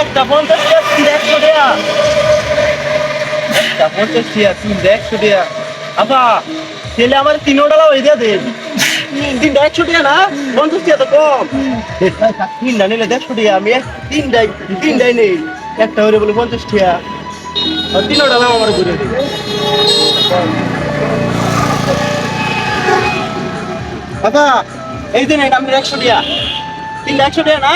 একটা পঞ্চাশ আর তিনটা একশো টাকা আমার তিনোটা লাউ দিয়ে দেন তিনটা একশো টাকা না পঞ্চাশ টাকা তো কম তিনটা নিলে দেড়শো টাকা আমি তিনটাই তিনটাই নেই একটা হলে বলে পঞ্চাশ আর আমার ঘুরে বাবা এই দিন এটা একশো তিনটা একশো টাকা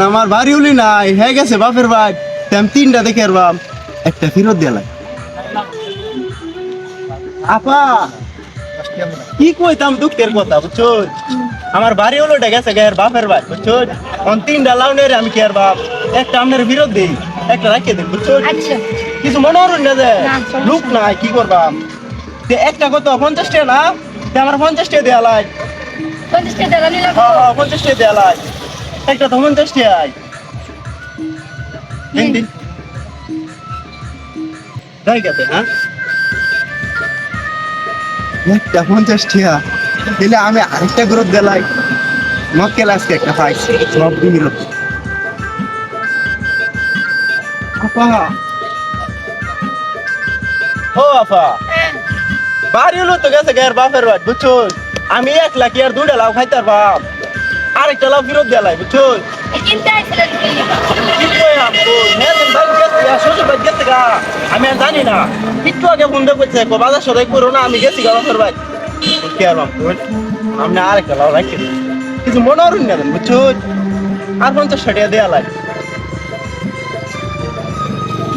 না বাড়ি উলি নাই হয়ে গেছে বাপের তিনটা দেখে আর বাপ একটা ফেরত দিলাই আপা কি কইতাম দুঃখের কথা বুঝছ আমার বাড়ি হলো এটা গেছে গায়ের বাপের ভাই বুঝছ? অন তিনটা লাউনের আমি কি আর বাপ একটা আপনার ফেরত দিই একটা রাখিয়ে দিই বুঝছ? আচ্ছা। কিছু মনে হরুন না যে লোক নাই কি করবাম তে একটা কত পঞ্চাশ টাকা না? তে আমার পঞ্চাশ টাকা দেওয়া লাই। পঞ্চাশ টাকা হ্যাঁ হ্যাঁ পঞ্চাশ টাকা দেওয়া লাই। একটা তো পঞ্চাশ টাকাই। দিন দিন। যাই গেছে হ্যাঁ? একটা পঞ্চাশ টাকা। দিলে আমি আরেকটা গ্রুপ দিলাই। মক্কেল আজকে একটা পাইছি সব দিন আপা। ও আপা। বাড়ি হলো তো গেছে গায়ের বাপের বাড়ি বুঝছ আমি এক লাখ আর দুইটা লাভ খাইতে আর বাপ। আরেকটা লাভ ফেরত দেলাই বুঝছ আমি আর জানি না। একটু আগে ফোন দিয়ে করছে বাজার সদাই করো না আমি গেছি গা বাপের বাড়ি। কি আর রাখি কিছু মনে হরুন না বুঝছ আর পঞ্চাশ টাকা দেয়া লাগে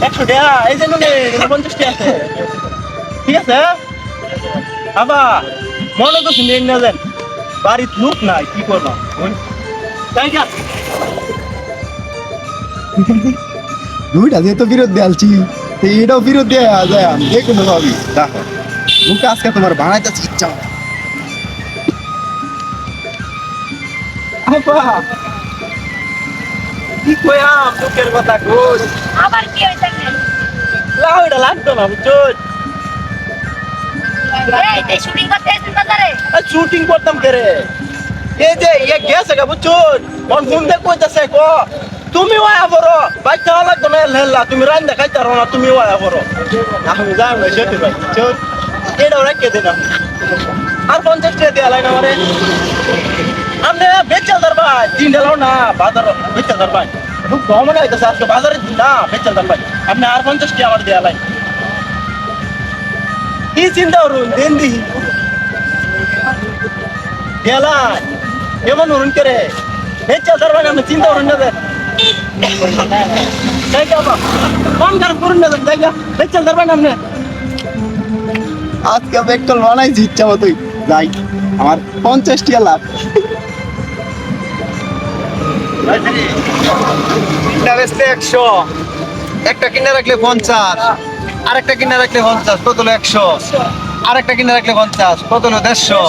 একশো টাকা এই যে নুনে পঞ্চাশ টাকা ঠিক আছে আবা মনে করছি নেই না যান বাড়ির লোক নাই কি করব দুইটা যেহেতু ফেরত দেয়ালছি এটাও ফেরত দেয়া যায় যে কোনো ভাবি। দেখো আজকে তোমার বানাইতে ইচ্ছা। আপা কি কইয়াম দুঃখের কথা কই আবার কি হইছে লাউ এটা লাগতো না বুঝছ এই তুই শুটিং করতে আইছিস বাজারে? শুটিং করতাম করে এই যে ইয়ে গেছে গা বুঝছ কোন ফোন দিয়ে কইতাছে কো? তুমি ওয়া বড় বাইতে হেল্লা তুমি রান দেখাইতে পারো না তুমি ওয়া বড় আমি যাই না সেটি ভাই বুঝছ এটা রেখে দিলাম। আর পঞ্চাশ টাকা দেওয়া লাগে ডালাও না বাজার বেচাল দার ভাই। খুব কম না হইতেছে আজকে, বাজারে না বেচাল দার ভাই। আপনি আর পঞ্চাশ টাকা আমার দেওয়া লাগে কি চিন্তা করুন দিন দি। দেলাই এমন হরুন করে বেচাল দার ভাই, আপনি চিন্তা করুন না দেন। কম খারাপ করুন না জায়গা বেচাল দার ভাই আপনি। আজকে একটা বানাইছি ইচ্ছা মতোই। যাই, আমার পঞ্চাশ টিয়া লাভ। তিনটা বেচলে একশো। একটা কিনে রাখলে পঞ্চাশ। আরেকটা কিনে রাখলে পঞ্চাশ কত হলো একশো? আরেকটা কিনে রাখলে পঞ্চাশ কত হলো দেড়শো?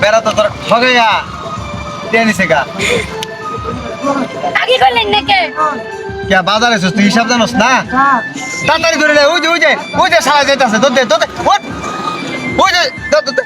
বেড়া তো তোর ঠগাইয়া দিয়ে নিছে গা। আগে করলেন নাকি? কে বাজার এসেছিস তুই হিসাব জানোস না? তাড়াতাড়ি করে ওই যে ওই যে ওই যে সারা যেতেছে তোর দে তোর দে ওঠ। ওই যে দে, দে, দে।